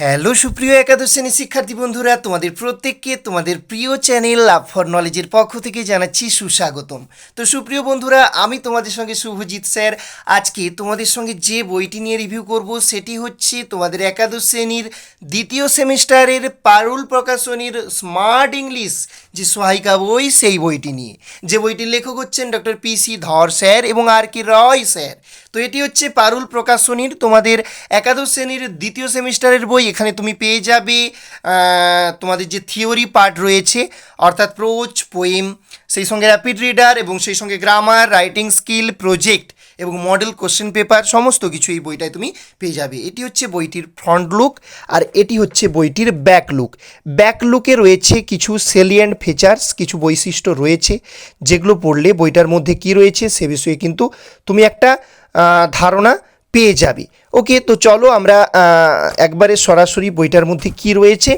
Hello সুপ্রিয় একাদশ শ্রেণি শিক্ষার্থী বন্ধুরা, তোমাদের প্রত্যেককে তোমাদের প্রিয় চ্যানেল লাভ ফর নলেজের পক্ষ থেকে জানাচ্ছি সুস্বাগতম। তো সুপ্রিয় বন্ধুরা, আমি তোমাদের সঙ্গে শুভজিৎ স্যার। আজকে তোমাদের সঙ্গে যে বইটি নিয়ে রিভিউ করব, সেটি হচ্ছে তোমাদের একাদশ শ্রেণির দ্বিতীয় সেমিস্টারের পারুল প্রকাশনীর স্মার্ট ইংলিশ যে সহায়িকা বই, সেই বইটি নিয়ে। যে বইটির লেখক হচ্ছেন doctor P C Dhar sir এবং আর কে রয় স্যার। তো এটি হচ্ছে পারুল প্রকাশনীর তোমাদের একাদশ শ্রেণির দ্বিতীয় সেমিস্টারের বই। এখানে তুমি পেয়ে যাবে তোমাদের যে থিওরি পার্ট রয়েছে, অর্থাৎ প্রোচ পোয়েম, সেই সঙ্গে র্যাপিড রিডার এবং সেই সঙ্গে গ্রামার রাইটিং স্কিল প্রজেক্ট এবং মডেল কোশ্চেন পেপার সমস্ত কিছু এই বইটায় তুমি পেয়ে যাবে। এটি হচ্ছে বইটির ফ্রন্ট লুক আর এটি হচ্ছে বইটির ব্যাক লুক ব্যাক লুকে রয়েছে কিছু সেলিয়েন্ট ফিচার্স কিছু বৈশিষ্ট্য রয়েছে, যেগুলো পড়লে বইটার মধ্যে কি রয়েছে সে বিষয়ে কিন্তু তুমি একটা ধারণা পেয়ে যাবে। ওকে, তো চলো আমরা একবারে সরাসরি বইটার মধ্যে কি রয়েছে,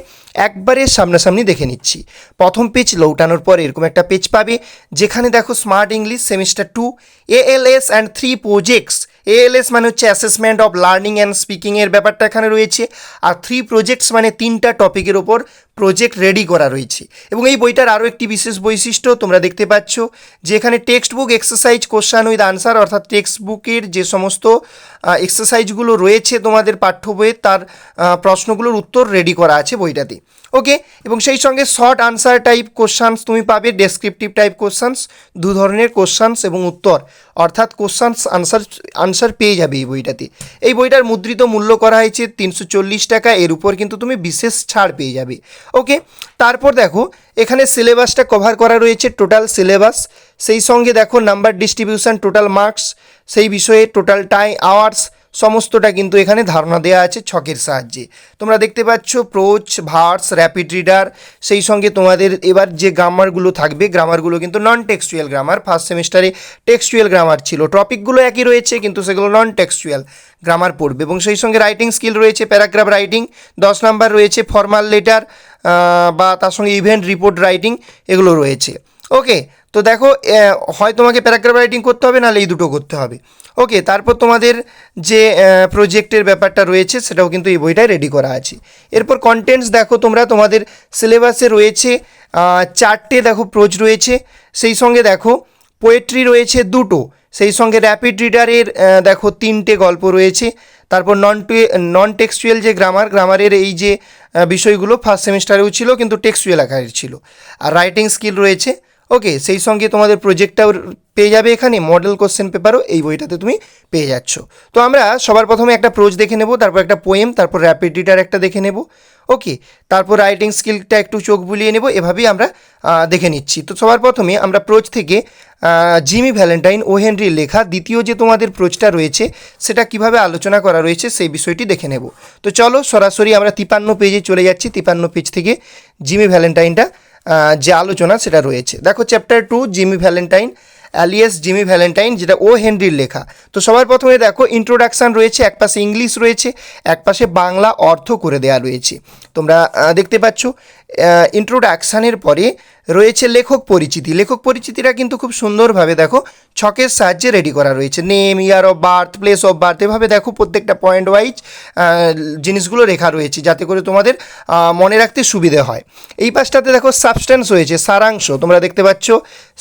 একবারে সামনাসামনি দেখে নিচ্ছি। প্রথম পেজ লৌটানোর পর এরকম একটা পেজ পাবে, যেখানে দেখো smart English semester two ALS and three projects ALS মানে হচ্ছে অ্যাসেসমেন্ট অফ লার্নিং অ্যান্ড স্পিকিংয়ের ব্যাপারটা এখানে রয়েছে, আর থ্রি প্রজেক্টস মানে তিনটা টপিকের ওপর প্রজেক্ট রেডি করা রয়েছে। এবং এই বইটার আরও একটি বিশেষ বৈশিষ্ট্য তোমরা দেখতে পাচ্ছ যে এখানে text book exercise question with answer অর্থাৎ টেক্সট বুকের যে সমস্ত এক্সারসাইজগুলো রয়েছে তোমাদের পাঠ্য বইয়ে তার প্রশ্নগুলোর উত্তর রেডি করা আছে বইটাতে। ওকে এবং সেই সঙ্গে শর্ট আনসার টাইপ কোশ্চানস তুমি পাবে ডেসক্রিপটিভ টাইপ কোশ্চানস দু ধরনের কোশ্চানস এবং উত্তর। অর্থাৎ কোশ্চানস আনসার আনসার পেয়ে যাবে এই বইটাতে। এই বইটার মুদ্রিত মূল্য করা হয়েছে তিনশো চল্লিশ টাকা, এর উপর কিন্তু তুমি বিশেষ ছাড় পেয়ে যাবে। ওকে তারপর দেখো, এখানে সিলেবাসটা কভার করা রয়েছে টোটাল সিলেবাস সেই সঙ্গে দেখো নাম্বার ডিস্ট্রিবিউশন টোটাল মার্কস সেই বিষয়ে টোটাল টাইম আওয়ার্স সমস্তটা কিন্তু এখানে ধারণা দেওয়া আছে ছকের সাহায্যে। তোমরা দেখতে পাচ্ছ প্রোচ ভার্স র্যাপিড রিডার সেই সঙ্গে তোমাদের এবার যে গ্রামারগুলো থাকবে গ্রামারগুলো কিন্তু নন টেক্সচুয়াল গ্রামার ফার্স্ট সেমিস্টারে টেক্সচুয়াল গ্রামার ছিল। টপিকগুলো একই রয়েছে, কিন্তু সেগুলো নন টেক্সচুয়াল গ্রামার পড়বে। এবং সেই সঙ্গে রাইটিং স্কিল রয়েছে প্যারাগ্রাফ রাইটিং দশ নাম্বার রয়েছে ফর্মাল লেটার বা তার সঙ্গে ইভেন্ট রিপোর্ট রাইটিং এগুলো রয়েছে। ওকে তো দেখো হয় তোমাকে প্যারাগ্রাফ রাইটিং করতে হবে, নাহলে এই দুটো করতে হবে। ওকে তারপর তোমাদের যে প্রজেক্টের ব্যাপারটা রয়েছে, সেটাও কিন্তু এই বইটায় রেডি করা আছে। এরপর কন্টেন্টস দেখো তোমরা, তোমাদের সিলেবাসে রয়েছে চারটে দেখো প্রোজ রয়েছে। সেই সঙ্গে দেখো পোয়েট্রি রয়েছে দুটো। সেই সঙ্গে র্যাপিড রিডারের দেখো তিনটে গল্প রয়েছে। তারপর নন নন টেক্সচুয়াল যে গ্রামার গ্রামারের এই যে বিষয়গুলো ফার্স্ট সেমিস্টারেও ছিল, কিন্তু টেক্সচুয়াল আকারের ছিল। আর রাইটিং স্কিল রয়েছে। ওকে সেই সঙ্গে তোমাদের প্রজেক্টটাও পেয়ে যাবে এখানে মডেল কোশ্চেন পেপারও এই বইটাতে তুমি পেয়ে যাচ্ছ। তো আমরা সবার প্রথমে একটা প্রোজ দেখে নেব, তারপর একটা পোয়েম তারপর র্যাপিড রিডার একটা দেখে নেব। ওকে তারপর রাইটিং স্কিলটা একটু চোখ বুলিয়ে নেব, এভাবেই আমরা দেখে নিচ্ছি। তো সবার প্রথমে আমরা প্রোজ থেকে জিমি ভ্যালেন্টাইন ও হেনরির লেখা দ্বিতীয় যে তোমাদের প্রোজটা রয়েছে, সেটা কীভাবে আলোচনা করা রয়েছে, সেই বিষয়টি দেখে নেব। তো চলো সরাসরি আমরা তিপান্ন পেজে চলে যাচ্ছি। তিপান্ন পেজ থেকে জিমি ভ্যালেন্টাইনটা যে আলোচনা সেটা রয়েছে। দেখো chapter two Jimmy Valentine alias Jimmy Valentine যেটা ও হেনরির লেখা। তো সবার প্রথমে দেখো ইন্ট্রোডাকশান রয়েছে, এক পাশে ইংলিশ রয়েছে, এক পাশে বাংলা অর্থ করে দেওয়া রয়েছে। তোমরা দেখতে পাচ্ছ ইন্ট্রোডাকশানের পরে রয়েছে লেখক পরিচিতি। লেখক পরিচিতিটা কিন্তু খুব সুন্দরভাবে দেখো, ছকের সাহায্যে রেডি করা রয়েছে। Name year of birth place of birth এভাবে দেখো প্রত্যেকটা পয়েন্ট ওয়াইজ জিনিসগুলো রেখা রয়েছে যাতে করে তোমাদের মনে রাখতে সুবিধে হয়। এই পাশটাতে দেখো সাবস্টেন্স রয়েছে, সারাংশ। তোমরা দেখতে পাচ্ছ,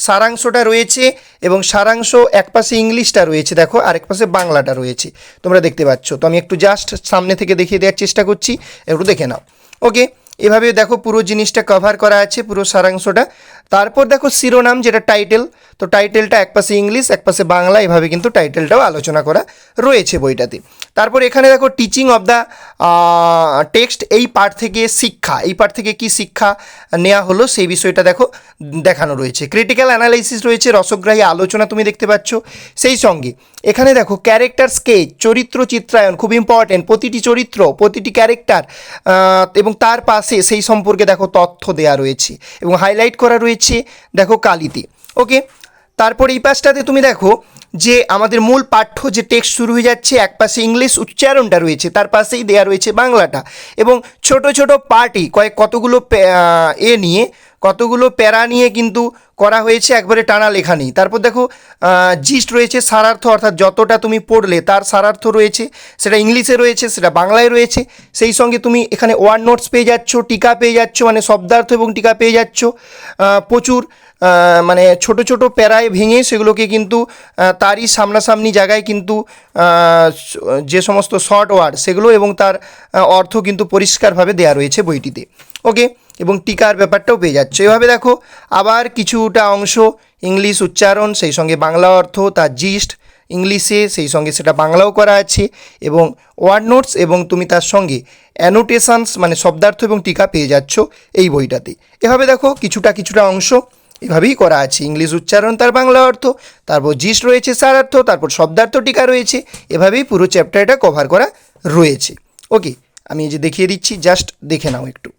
সারাংশটা রয়েছে এবং সারাংশ এক পাশে ইংলিশটা রয়েছে, দেখো, আরেক পাশে বাংলাটা রয়েছে। তোমরা দেখতে পাচ্ছ। তো আমি একটু জাস্ট সামনে থেকে দেখিয়ে দেওয়ার চেষ্টা করছি, একটু দেখে নাও। ওকে এভাবে দেখো পুরো জিনিসটা কভার করা আছে পুরো সারাংশটা। তারপর দেখো শিরোনাম যেটা টাইটেল তো টাইটেলটা এক পাশে ইংলিশ এক পাশে বাংলা, এভাবে কিন্তু টাইটেলটাও আলোচনা করা রয়েছে বইটাতে। তারপর এখানে দেখো টিচিং অফ দ্য টেক্সট এই পার্ট থেকে শিক্ষা। এই পার্ট থেকে কি শিক্ষা নেওয়া হলো সেই বিষয়টা দেখো, দেখানো রয়েছে। ক্রিটিক্যাল অ্যানালাইসিস রয়েছে, রসগ্রাহী আলোচনা তুমি দেখতে পাচ্ছ সেই সঙ্গে। এখানে দেখো ক্যারেক্টার স্কেচ চরিত্র চিত্রায়ন খুব ইম্পর্টেন্ট প্রতিটি চরিত্র, প্রতিটি ক্যারেক্টার এবং তার পাশে সেই সম্পর্কে দেখো তথ্য দেওয়া রয়েছে এবং হাইলাইট করা রয়েছে, দেখো কালিতে। ওকে তারপর এই পাশটাতে তুমি দেখো যে আমাদের মূল পাঠ্য যে টেক্সট শুরু হয়ে যাচ্ছে, এক পাশে ইংলিশ উচ্চারণটা রয়েছে, তার পাশেই দেওয়া রয়েছে বাংলাটা। এবং ছোট ছোট পার্টি কয়েক কতগুলো এ নিয়ে কতগুলো প্যারা নিয়ে কিন্তু করা হয়েছে, একবারে টানা লেখা নেই তারপর দেখো জিস্ট রয়েছে সারার্থ, অর্থাৎ যতটা তুমি পড়লে তার সারার্থ রয়েছে, সেটা ইংলিশে রয়েছে, সেটা বাংলায় রয়েছে। সেই সঙ্গে তুমি এখানে ওয়ার্ড নোটস পেয়ে যাচ্ছ, টিকা পেয়ে যাচ্ছ মানে শব্দার্থ এবং টিকা পেয়ে যাচ্ছ। প্রচুর মানে ছোট ছোট প্যারায় ভেঙে সেগুলোকে কিন্তু তারই সামনাসামনি জায়গায় কিন্তু যে সমস্ত শর্ট ওয়ার্ড সেগুলো এবং তার অর্থ কিন্তু পরিষ্কারভাবে দেওয়া রয়েছে বইটিতে। ওকে এবং টিকার ব্যাপারটাও পেয়ে যাচ্ছে। এভাবে দেখো, আবার কিছুটা অংশ ইংলিশ উচ্চারণ, সেই সঙ্গে বাংলা অর্থ, তার জিস্ট ইংলিশে, সেই সঙ্গে সেটা বাংলাও করা আছে এবং ওয়ার্ড নোটস এবং তুমি তার সঙ্গে অ্যানোটেশনস মানে শব্দার্থ এবং টিকা পেয়ে যাচ্ছ এই বইটাতে। এভাবে দেখো, কিছুটা কিছুটা অংশ এভাবেই করা আছে। ইংলিশ উচ্চারণ, তার বাংলা অর্থ, তারপর জিস্ট রয়েছে সারার্থ তারপর শব্দার্থ টিকা রয়েছে। এভাবেই পুরো চ্যাপ্টারটা কভার করা রয়েছে। ওকে আমি এই যে দেখিয়ে দিচ্ছি জাস্ট দেখে নাও একটু।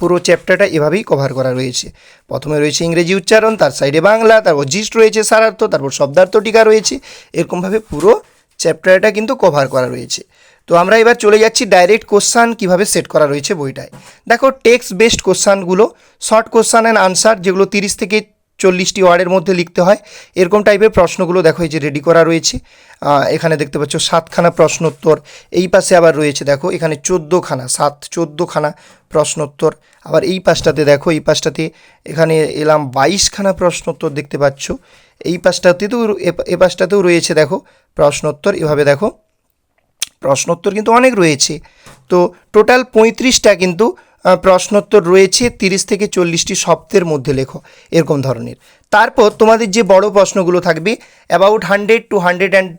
পুরো চ্যাপ্টারটা এভাবেই কভার করা রয়েছে। প্রথমে রয়েছে ইংরেজি উচ্চারণ, তার সাইডে বাংলা, তারপর জিস্ট রয়েছে সারার্থ, তারপর শব্দার্থ টিকা রয়েছে। এরকমভাবে পুরো চ্যাপ্টারটা কিন্তু কভার করা রয়েছে। তো আমরা এবার চলে যাচ্ছি ডাইরেক্ট কোশ্চান কীভাবে সেট করা রয়েছে বইটায়। দেখো টেক্সট বেসড কোশ্চানগুলো শর্ট কোশ্চান অ্যান্ড আনসার যেগুলো তিরিশ থেকে চল্লিশটি ওয়ার্ডের মধ্যে লিখতে হয়। এরকম টাইপের প্রশ্নগুলো দেখো, এই যে রেডি করা রয়েছে। এখানে দেখতে পাচ্ছ, সাতখানা প্রশ্নোত্তর। এই পাশে আবার রয়েছে, দেখো, এখানে চোদ্দোখানা, সাত, চোদ্দোখানা প্রশ্নোত্তর। আবার এই পাশটাতে দেখো, এই পাশটাতে এখানে এলাম বাইশখানা প্রশ্নোত্তর দেখতে পাচ্ছ। এই পাশটাতেও এ- পাশটাতেও রয়েছে, দেখো, প্রশ্নোত্তর। এভাবে দেখো, প্রশ্নোত্তর কিন্তু অনেক রয়েছে। তো টোটাল পঁয়ত্রিশটা কিন্তু প্রশ্নোত্তর রয়েছে, তিরিশ থেকে চল্লিশটি শব্দের মধ্যে লেখো, এরকম ধরনের। তারপর তোমাদের যে বড় প্রশ্নগুলো থাকবে about hundred to hundred and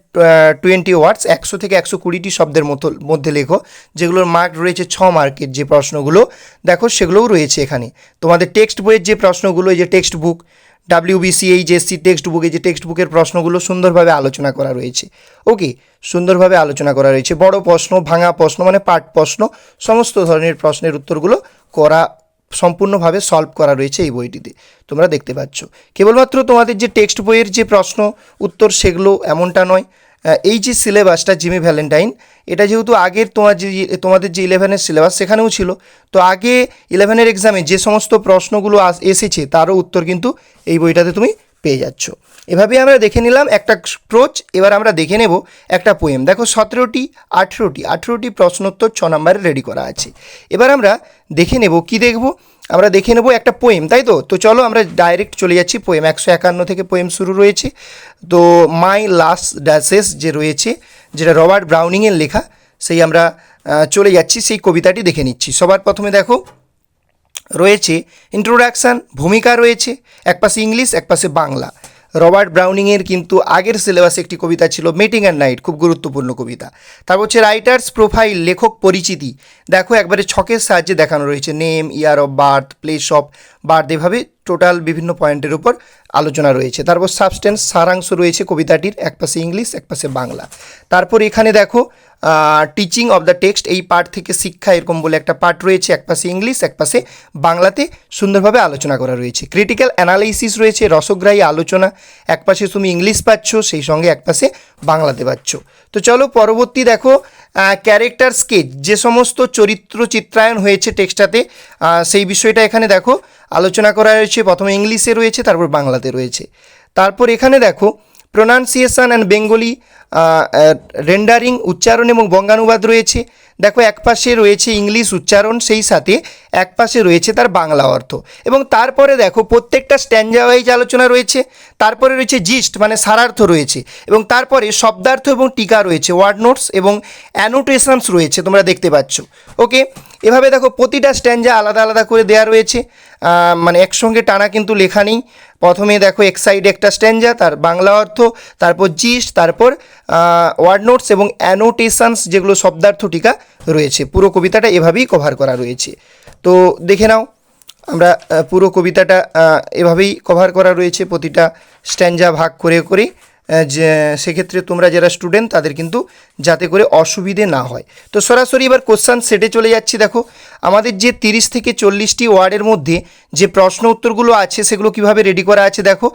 twenty words একশো থেকে একশো কুড়িটি শব্দের মতো, মধ্যে লেখো, যেগুলোর মার্ক রয়েছে ছ মার্কের যে প্রশ্নগুলো, দেখো সেগুলোও রয়েছে এখানে। তোমাদের টেক্সট বইয়ের যে প্রশ্নগুলো, এই যে text book WBC HSC text বুকে যে টেক্সট বুকের প্রশ্নগুলো সুন্দরভাবে আলোচনা করা রয়েছে। ওকে সুন্দরভাবে আলোচনা করা রয়েছে। বড় প্রশ্ন, ভাঙা প্রশ্ন মানে পার্ট প্রশ্ন, সমস্ত ধরনের প্রশ্নের উত্তরগুলো করা, সম্পূর্ণভাবে সলভ করা রয়েছে এই বইটিতে। তোমরা দেখতে পাচ্ছ। কেবলমাত্র তোমাদের যে টেক্সট বইয়ের যে প্রশ্ন, উত্তর সেগুলো এমনটা নয়। এই যে সিলেবাসটা জিমি ভ্যালেন্টাইন, এটা যেহেতু আগের তোমার যে, তোমাদের যে ইলেভেনের সিলেবাস সেখানেও ছিল, তো আগে ইলেভেনের এক্সামে যে সমস্ত প্রশ্নগুলো এসেছে তারও উত্তর কিন্তু এই বইটাতে তুমি পেয়ে যাচ্ছ। এভাবেই আমরা দেখে নিলাম একটা ক্রোচ, এবার আমরা দেখে নেব একটা পোয়েম দেখো সতেরোটি, আঠেরোটি আঠেরোটি প্রশ্নোত্তর ছ নম্বরে রেডি করা আছে। এবার আমরা দেখে নেব, কি দেখব? আমরা দেখে নেব একটা পোয়েম তাই তো? তো চলো আমরা ডাইরেক্ট চলে যাচ্ছি পোয়েম একশো একান্ন থেকে পোয়েম শুরু রয়েছে। তো মাই লাস্ট ড্যাসেস যে রয়েছে, যেটা রবার্ট ব্রাউনিংয়ের লেখা, সেই আমরা চলে যাচ্ছি, সেই কবিতাটি দেখে নিচ্ছি। সবার প্রথমে দেখো, রয়েছে ইন্ট্রোডাকশান ভূমিকা রয়েছে একপাশে ইংলিশ একপাশে বাংলা। রবার্ট ব্রাউনিংয়ের কিন্তু আগের সিলেবাসে একটি কবিতা ছিল মিটিং অ্যান্ড নাইট খুব গুরুত্বপূর্ণ কবিতা। তারপর হচ্ছে রাইটার্স প্রোফাইল লেখক পরিচিতি। দেখো একবারে ছকের সাহায্যে দেখানো রয়েছে। Name year of birth place of birth এভাবে টোটাল বিভিন্ন পয়েন্টের উপর আলোচনা রয়েছে। তারপর সাবস্টেন্স সারাংশ রয়েছে কবিতাটির, এক পাশে ইংলিশ এক পাশে বাংলা। তারপর এখানে দেখো টিচিং অফ দ্য টেক্সট এই পার্ট থেকে শিক্ষা এরকম বলে একটা পার্ট রয়েছে, এক পাশে ইংলিশ এক পাশে বাংলাতে সুন্দরভাবে আলোচনা করা রয়েছে। ক্রিটিক্যাল অ্যানালাইসিস রয়েছে, রসগ্রাহী আলোচনা, এক পাশে তুমি ইংলিশ পাচ্ছ, সেই সঙ্গে এক পাশে বাংলাতে পাচ্ছ। তো চলো পরবর্তী দেখো ক্যারেক্টার স্কেচ যে সমস্ত চরিত্র চিত্রায়ন হয়েছে টেক্সটাতে সেই বিষয়টা এখানে দেখো, আলোচনা করা রয়েছে প্রথমে ইংলিশে রয়েছে, তারপর বাংলাতে রয়েছে। তারপর এখানে দেখো প্রোনাউন্সিয়েশন অ্যান্ড বেঙ্গলি রেন্ডারিং উচ্চারণ এবং বঙ্গানুবাদ রয়েছে। দেখো, এক পাশে রয়েছে ইংলিশ উচ্চারণ, সেই সাথে এক পাশে রয়েছে তার বাংলা অর্থ। এবং তারপরে দেখো, প্রত্যেকটা স্ট্যান্ডা ওয়াইজ আলোচনা রয়েছে, তারপরে রয়েছে জিস্ট মানে সারার্থ রয়েছে, এবং তারপরে শব্দার্থ এবং টিকা রয়েছে ওয়ার্ড নোটস এবং অ্যানোটেশনস রয়েছে, তোমরা দেখতে পাচ্ছ। ওকে এভাবে দেখো প্রতিটা স্ট্যান্ডা আলাদা আলাদা করে দেওয়া রয়েছে। মানে একসঙ্গে টানা কিন্তু লেখা নেই। প্রথমে দেখো এক সাইডে একটা স্ট্যান্ডা তার বাংলা অর্থ, তারপর জিস্ট তারপর ওয়ার্ড নোটস এবং অ্যানোটেশনস যেগুলো শব্দার্থ টিকা রয়েছে। পুরো কবিতাটা এভাবেই কভার করা রয়েছে। তো দেখে নাও, আমরা পুরো কবিতাটা এভাবেই কভার করা রয়েছে প্রতিটা স্ট্যান্ডা ভাগ করে করে। যে সেক্ষেত্রে তোমরা যারা স্টুডেন্ট তাদের কিন্তু যাতে করে অসুবিধে না হয়। তো সরাসরি এবার কোশ্চান সেটে চলে যাচ্ছি, দেখো। আমাদের যে তিরিশ থেকে চল্লিশটি ওয়ার্ডের মধ্যে যে প্রশ্ন উত্তরগুলো আছে, সেগুলো কীভাবে রেডি করা আছে, দেখো।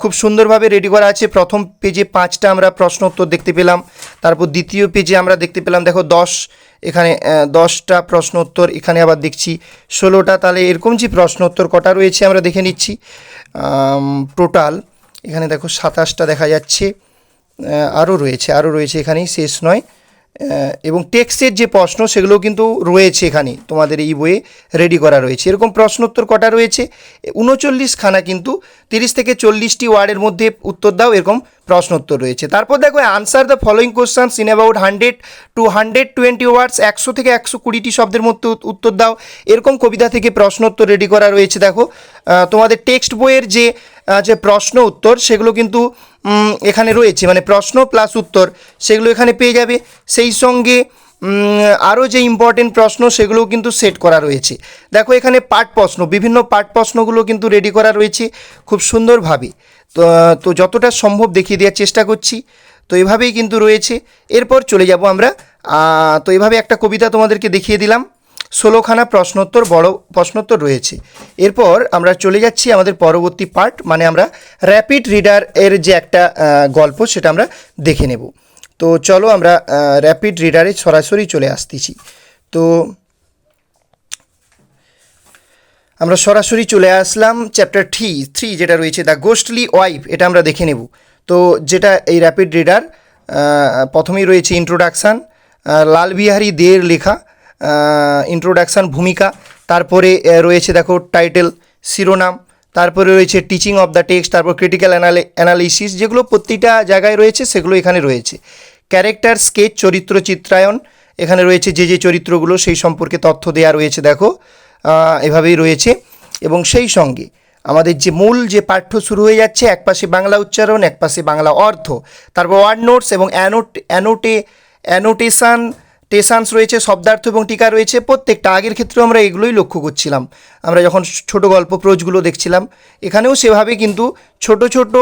খুব সুন্দরভাবে রেডি করা আছে। প্রথম পেজে পাঁচটা আমরা প্রশ্ন উত্তর দেখতে পেলাম। তারপর দ্বিতীয় পেজে আমরা দেখতে পেলাম, দেখো, দশ। এখানে দশটা প্রশ্ন উত্তর, এখানে আবার দেখছি ষোলোটা। তাহলে এরকম যে প্রশ্ন উত্তর কটা রয়েছে আমরা দেখে নিচ্ছি। টোটাল এখানে দেখো সাতাশটা দেখা যাচ্ছে আরও রয়েছে আরও রয়েছে এখানেই, শেষ নয়। এবং টেক্সের যে প্রশ্ন সেগুলো কিন্তু রয়েছে এখানে, তোমাদের এই বইয়ে রেডি করা রয়েছে। এরকম প্রশ্নোত্তর কটা রয়েছে? উনচল্লিশ খানা কিন্তু, তিরিশ থেকে চল্লিশটি ওয়ার্ডের মধ্যে উত্তর দাও, এরকম প্রশ্নোত্তর রয়েছে। তারপর দেখো answer the following questions in about hundred to hundred twenty words একশো থেকে একশো কুড়িটি শব্দের মধ্যে উত্তর দাও। এরকম কবিতা থেকে প্রশ্নোত্তর রেডি করা রয়েছে, দেখো। তোমাদের টেক্সট বইয়ের যে যে প্রশ্ন উত্তর, সেগুলো কিন্তু এখানে রয়েছে। মানে প্রশ্ন প্লাস উত্তর, সেগুলো এখানে পেয়ে যাবে। সেই সঙ্গে আরও যে ইম্পর্টেন্ট প্রশ্ন, সেগুলোও কিন্তু সেট করা রয়েছে। দেখো, এখানে পাঠ প্রশ্ন, বিভিন্ন পাঠ প্রশ্নগুলো কিন্তু রেডি করা রয়েছে খুব সুন্দরভাবে। তো তো যতটা সম্ভব দেখিয়ে দেওয়ার চেষ্টা করছি। তো এভাবেই কিন্তু রয়েছে। এরপর চলে যাব আমরা। তো এভাবে একটা কবিতা তোমাদেরকে দেখিয়ে দিলাম। ষোলোখানা প্রশ্নোত্তর বড় প্রশ্নোত্তর রয়েছে। এরপর আমরা চলে যাচ্ছি আমাদের পরবর্তী পার্ট মানে আমরা র্যাপিড রিডার এর যে একটা গল্প সেটা আমরা দেখে নেব। তো চলো আমরা র্যাপিড রিডারে সরাসরি চলে আসতেছি। তো আমরা সরাসরি চলে আসলাম চ্যাপ্টার থ্রি থ্রি যেটা রয়েছে দ্য গোস্টলি ওয়াইফ এটা আমরা দেখে নেব। তো যেটা এই র্যাপিড রিডার প্রথমেই রয়েছে ইন্ট্রোডাকশান লালবিহারী দের লেখা। ইন্ট্রোডাকশান ভূমিকা। তারপরে রয়েছে দেখো টাইটেল শিরোনাম। তারপরে রয়েছে টিচিং অফ দ্য টেক্সট তারপর ক্রিটিক্যাল অ্যানালিসিস যেগুলো প্রতিটা জায়গায় রয়েছে, সেগুলো এখানে রয়েছে। ক্যারেক্টার স্কেচ চরিত্র, চিত্রায়ন, এখানে রয়েছে যে যে চরিত্রগুলো, সেই সম্পর্কে তথ্য দেওয়া রয়েছে, দেখো। এভাবেই রয়েছে। এবং সেই সঙ্গে আমাদের যে মূল যে পাঠ্য শুরু হয়ে যাচ্ছে, এক পাশে বাংলা উচ্চারণ, এক পাশে বাংলা অর্থ। তারপর ওয়ার্ড নোটস এবং অ্যানোট অ্যানোটে অ্যানোটেশান টেশানস রয়েছে, শব্দার্থ এবং টিকা রয়েছে, প্রত্যেকটা আগের ক্ষেত্রেও আমরা এগুলোই লক্ষ্য করছিলাম। আমরা যখন ছোট গল্প প্রোজগুলো দেখছিলাম, এখানেও সেভাবে কিন্তু ছোট ছোট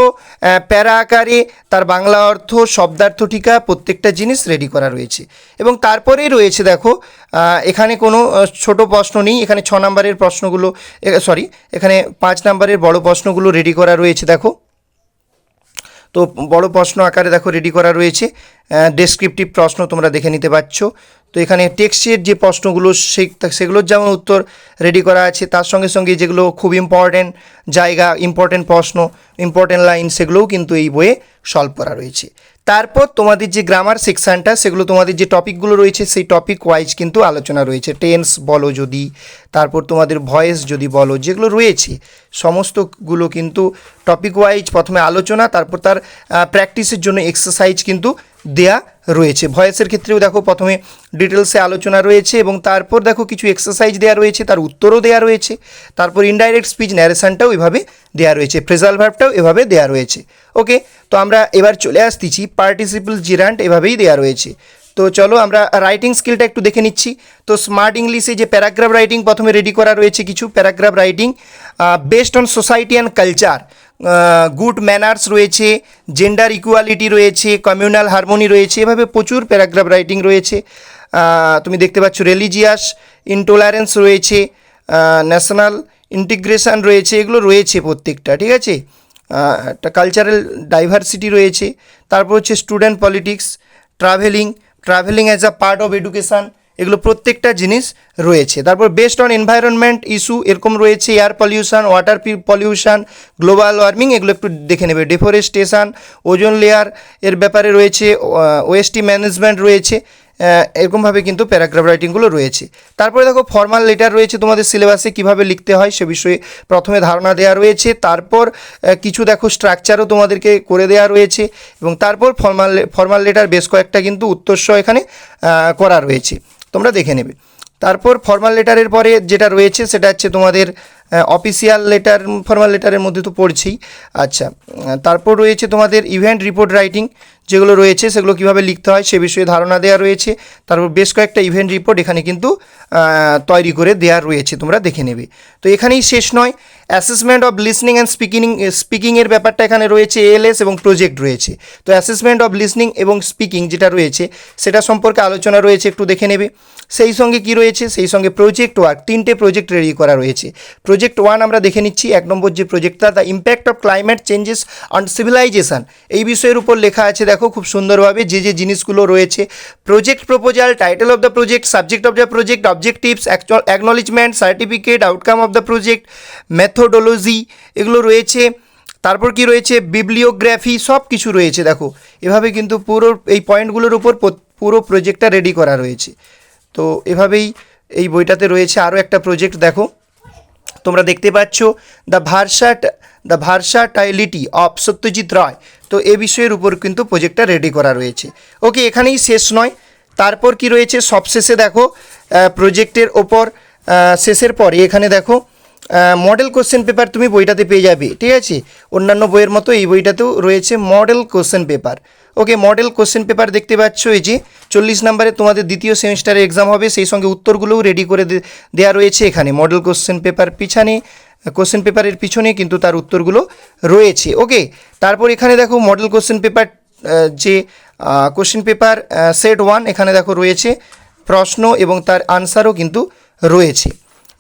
প্যারা আকারে তার বাংলা অর্থ, শব্দার্থ টিকা, প্রত্যেকটা জিনিস রেডি করা রয়েছে। এবং তারপরেই রয়েছে দেখো এখানে কোনো ছোট প্রশ্ন নেই, এখানে ছ নম্বরের প্রশ্নগুলো সরি এখানে পাঁচ নম্বরের বড় প্রশ্নগুলো রেডি করা রয়েছে দেখো। তো বড় প্রশ্ন আকারে দেখো রেডি করা রয়েছে। ডেসক্রিপটিভ প্রশ্ন তোমরা দেখে নিতে পারছ। তো এখানে টেক্সটের যে প্রশ্নগুলো সেগুলোর যেমন উত্তর রেডি করা আছে, তার সঙ্গে সঙ্গে যেগুলো খুব ইম্পর্ট্যান্ট জায়গা ইম্পর্ট্যান্ট প্রশ্ন ইম্পর্ট্যান্ট লাইন সেগুলোও কিন্তু এই বইয়ে সলভ করা রয়েছে। তারপর তোমাদের যে গ্রামার সেকশানটা সেগুলো তোমাদের যে টপিকগুলো রয়েছে, সেই টপিক ওয়াইজ কিন্তু আলোচনা রয়েছে। টেন্স বলো যদি, তারপর তোমাদের ভয়েস যদি বলো, যেগুলো রয়েছে, সমস্তগুলো কিন্তু টপিক ওয়াইজ প্রথমে আলোচনা, তারপর তার প্র্যাকটিসের জন্য এক্সারসাইজ কিন্তু দেয়া রয়েছে। ভয়েসের ক্ষেত্রেও দেখো প্রথমে ডিটেলসে আলোচনা রয়েছে এবং তারপর দেখো কিছু এক্সারসাইজ দেওয়া রয়েছে, তার উত্তরও দেওয়া রয়েছে। তারপর ইনডাইরেক্ট স্পিচ ন্যারেশনটাও এভাবে দেওয়া রয়েছে ফ্রেজাল ভার্বটাও এভাবে দেওয়া রয়েছে। ওকে তো আমরা এবার চলে আসতেছি পার্টিসিপল জিরান্ট এভাবেই দেওয়া রয়েছে। তো চলো আমরা রাইটিং স্কিলটা একটু দেখে নিচ্ছি। তো স্মার্ট ইংলিশে যে প্যারাগ্রাফ রাইটিং প্রথমে রেডি করা রয়েছে কিছু paragraph writing based on society and culture good manners রয়েছে, জেন্ডার ইকুয়ালিটি রয়েছে, কমিউনাল হারমোনি রয়েছে, এভাবে প্রচুর প্যারাগ্রাফ রাইটিং রয়েছে। তুমি দেখতে পাচ্ছ রিলিজিয়াস, ইনটোলারেন্স রয়েছে ন্যাশনাল ইন্টিগ্রেশন রয়েছে, এগুলো রয়েছে প্রত্যেকটা, ঠিক আছে? একটা কালচারাল ডাইভার্সিটি রয়েছে, তারপর হচ্ছে student politics, travelling travelling as a part of education এগুলো প্রত্যেকটা জিনিস রয়েছে। তারপর বেসড অন এনভায়রনমেন্ট ইস্যু এরকম রয়েছে air pollution water pollution global warming এগুলো একটু দেখে নেবে। ডিফরেস্টেশন ওজন লেয়ার এর ব্যাপারে রয়েছে ওয়েস্টি ম্যানেজমেন্ট রয়েছে এরকমভাবে কিন্তু প্যারাগ্রাফ রাইটিংগুলো রয়েছে। তারপরে দেখো ফর্মাল লেটার রয়েছে, তোমাদের সিলেবাসে কীভাবে লিখতে হয় সে বিষয়ে প্রথমে ধারণা দেওয়া রয়েছে। তারপর কিছু দেখো স্ট্রাকচারও তোমাদেরকে করে দেওয়া রয়েছে এবং তারপর ফর্মাল ফর্মাল লেটার বেশ কয়েকটা কিন্তু উত্তরসহ এখানে করা রয়েছে। তোমরা দেখে নেবে। তারপর ফর্মাল লেটারের পরে যেটা রয়েছে সেটা হচ্ছে তোমাদের অফিসিয়াল লেটার ফর্মাল লেটারের মধ্যে তো পড়ছেই। আচ্ছা তারপর রয়েছে তোমাদের ইভেন্ট রিপোর্ট রাইটিং যেগুলো রয়েছে, সেগুলো কীভাবে লিখতে হয় সে বিষয়ে ধারণা দেওয়া রয়েছে। তারপর বেশ কয়েকটা ইভেন্ট রিপোর্ট এখানে কিন্তু তৈরি করে দেওয়া রয়েছে, তোমরা দেখে নেবে। তো এখানেই শেষ নয়। Assessment of listening and speaking স্পিকিংয়ের ব্যাপারটা এখানে রয়েছে এএলএস এবং প্রজেক্ট রয়েছে। তো অ্যাসেসমেন্ট অফ লিসনিং এবং স্পিকিং যেটা রয়েছে, সেটা সম্পর্কে আলোচনা রয়েছে, একটু দেখে নেবে। সেই সঙ্গে কি রয়েছে? সেই সঙ্গে প্রজেক্ট ওয়ার্ক তিনটে প্রজেক্ট রেডি করা রয়েছে। প্রজেক্ট ওয়ান আমরা দেখে নিচ্ছি, এক নম্বর যে প্রজেক্টটা the impact of climate changes on civilization এই বিষয়ের উপর লেখা আছে খুব সুন্দরভাবে যে যে জিনিসগুলো রয়েছে। Project proposal title of the project subject of the project objectives acknowledgement certificate outcome of the project methodology এগুলো রয়েছে। তারপর কি রয়েছে? বিবলিওগ্রাফি সব কিছু রয়েছে দেখো। এভাবে কিন্তু পুরো এই পয়েন্টগুলোর উপর পুরো প্রজেক্টটা রেডি করা রয়েছে। তো এভাবেই এই বইটাতে রয়েছে আরও একটা প্রজেক্ট দেখো। তোমরা দেখতে পাচ্ছ the versa the versatility of Satyajit Ray. তো এ বিষয়ের উপর কিন্তু প্রজেক্টটা রেডি করা রয়েছে। ওকে, এখানেই শেষ নয়। তারপর কি রয়েছে? সবশেষে দেখো প্রজেক্টের ওপর শেষের পরে, এখানে দেখো মডেল কোশ্চেন পেপার তুমি বইটাতে পেয়ে যাবে, ঠিক আছে? অন্যান্য বইয়ের মতো এই বইটাতেও রয়েছে model question paper okay model question paper দেখতে পাচ্ছ এই যে চল্লিশ নম্বরে তোমাদের দ্বিতীয় সেমিস্টারে এক্সাম হবে, সেই সঙ্গে উত্তরগুলোও রেডি করে দেওয়া রয়েছে এখানে। মডেল কোশ্চেন পেপার পিছনে কোশ্চেন পেপারের পিছনে কিন্তু তার উত্তরগুলো রয়েছে। ওকে তারপর এখানে দেখো মডেল কোশ্চেন পেপার যে কোশ্চেন পেপার সেট ওয়ান এখানে দেখো রয়েছে। প্রশ্ন এবং তার আনসারও কিন্তু রয়েছে।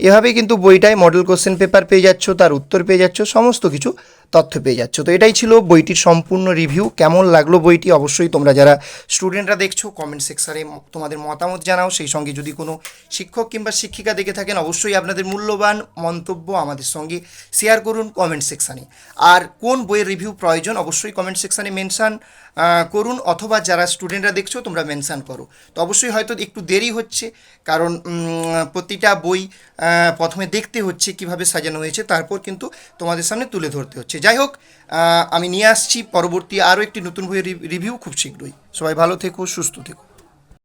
এভাবেই কিন্তু বইটায় মডেল কোশ্চেন পেপার পেয়ে যাচ্ছ, তার উত্তর পেয়ে যাচ্ছ, সমস্ত কিছু তথ্য পেয়ে যাচ্ছ। তো এটাই ছিল বইটির সম্পূর্ণ রিভিউ কেমন লাগল বইটি? অবশ্যই তোমরা যারা স্টুডেন্টরা দেখছ কমেন্ট সেকশানে তোমাদের মতামত জানাও। সেই সঙ্গে যদি কোনো শিক্ষক কিংবা শিক্ষিকা দেখে থাকেন, অবশ্যই আপনাদের মূল্যবান মন্তব্য আমাদের সঙ্গে শেয়ার করুন কমেন্ট সেকশানে আর কোন বইয়ের রিভিউ প্রয়োজন, অবশ্যই কমেন্ট সেকশানে মেনশান করুন, অথবা যারা স্টুডেন্টরা দেখছ, তোমরা মেনশান করো। তো অবশ্যই হয়তো একটু দেরি হচ্ছে, কারণ প্রতিটা বই প্রথমে দেখতে হচ্ছে কীভাবে সাজানো হয়েছে, তারপর কিন্তু তোমাদের সামনে তুলে ধরতে হচ্ছে। যাই হোক আমি নিয়ে আসছি। পরবর্তী আরও একটি নতুন বইয়ের রিভিউ খুব শীঘ্রই। সবাই ভালো থেকো, সুস্থ থেকো।